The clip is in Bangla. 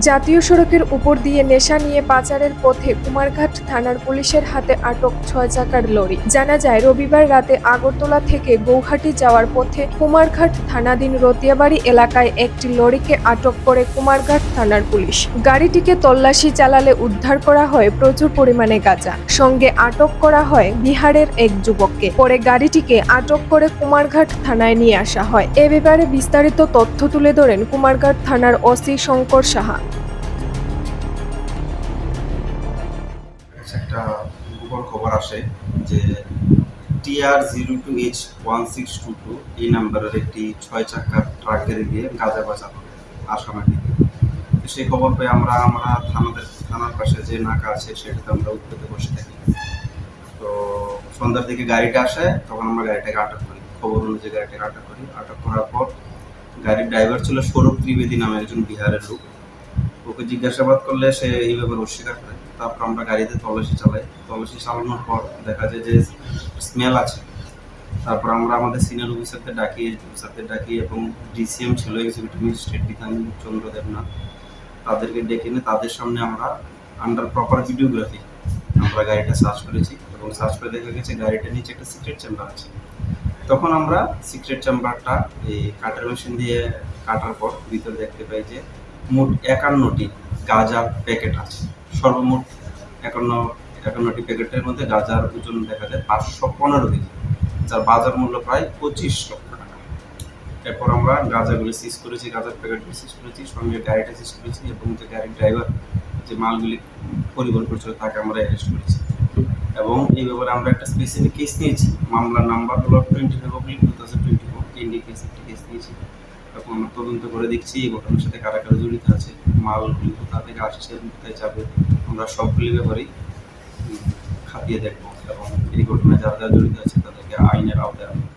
জাতীয় সড়কের উপর দিয়ে নেশা নিয়ে পাচারের পথে কুমারঘাট থানার পুলিশের হাতে আটক ছয় চাকার লরি। জানা যায়, রবিবার রাতে আগরতলা থেকে গৌহাটি যাওয়ার পথে কুমারঘাট থানাধীন রতিয়াবাড়ি এলাকায় একটি লরিকে আটক করে কুমারঘাট থানার পুলিশ। গাড়িটিকে তল্লাশি চালালে উদ্ধার করা হয় প্রচুর পরিমাণে গাঁজা। সঙ্গে আটক করা হয় বিহারের এক যুবককে। পরে গাড়িটিকে আটক করে কুমারঘাট থানায় নিয়ে আসা হয়। এ ব্যাপারে বিস্তারিত তথ্য তুলে ধরেন কুমারঘাট থানার ওসি শঙ্কর সাহা। একটা গোপন খবর আসে যে TR zero two H one six two two এই নাম্বারের একটি ছয় চাকার ট্রাকের গিয়ে গাঁজা বাজানো আসামের দিকে। সেই খবর পেয়ে আমরা আমরা থানাদের, থানার পাশে যে নাকা আছে সেটাতে আমরা উত্তরে বসে থাকি। তো সন্ধ্যার দিকে গাড়িটা আসে, তখন আমরা গাড়িটাকে আটক করি। খবর অনুযায়ী গাড়িটাকে আটক করি। আটক করার পর গাড়ির ড্রাইভার ছিল সৌরভ ত্রিবেদী নামে একজন বিহারের লোক। ওকে জিজ্ঞাসাবাদ করলে সে এই ব্যাপারে অস্বীকার করে। তারপর আমরা গাড়িতে তল্লাশি চালাই। তল্লাশি চালানোর পর দেখা যায় যে স্মেল আছে। তারপর আমরা আমাদের সিনিয়র অফিসারদের ডাকি অফিসারদের ডাকি এবং ডিসিএম ছিল এক্সিকিউটিভ ম্যাজিস্ট্রেট বিধান চন্দ্র দেবনাথ। তাদেরকে ডেকে এনে তাদের সামনে আমরা আন্ডার প্রপার ভিডিওগ্রাফি আমরা গাড়িটা সার্চ করেছি এবং সার্চ করে দেখা গেছে গাড়িটার নিচে একটা সিক্রেট চেম্বার আছে। তখন আমরা সিক্রেট চেম্বারটা এই কাটার মেশিন দিয়ে কাটার পর ভিতরে দেখতে পাই যে মোট একান্নটি গাজার প্যাকেট আছে। সর্বমোট একান্ন, একান্নটি প্যাকেটের মধ্যে গাজার ওজন দেখা যায় পাঁচশো পনেরো কেজি, যার বাজার মূল্য প্রায় পঁচিশ লক্ষ টাকা। এরপর আমরা গাজাগুলি সিজ করেছি, গাজার প্যাকেটগুলি সিজ করেছি, সঙ্গে গাড়িটা সিজ করেছি এবং যে গাড়ির ড্রাইভার যে মালগুলি পরিবহন করছিল তাকে আমরা অ্যারেস্ট করেছি। এবং এই ব্যাপারে আমরা একটা স্পেসিফিক কেস নিয়েছি। মামলার নাম্বার হলো twenty five oblique two thousand twenty four case একটি কেস নিয়েছি। এখন আমরা তদন্ত করে দেখছি এই ঘটনার সাথে কারা কারা জড়িত আছে মালগুলি কোথা থেকে আসছে, কোথায় যাবে, আমরা সবগুলি ব্যাপারেই খাতিয়ে দেখব। এবং এই ঘটনায় যারা যারা জড়িত আছে, তাদেরকে আইনের আওতায় আনব।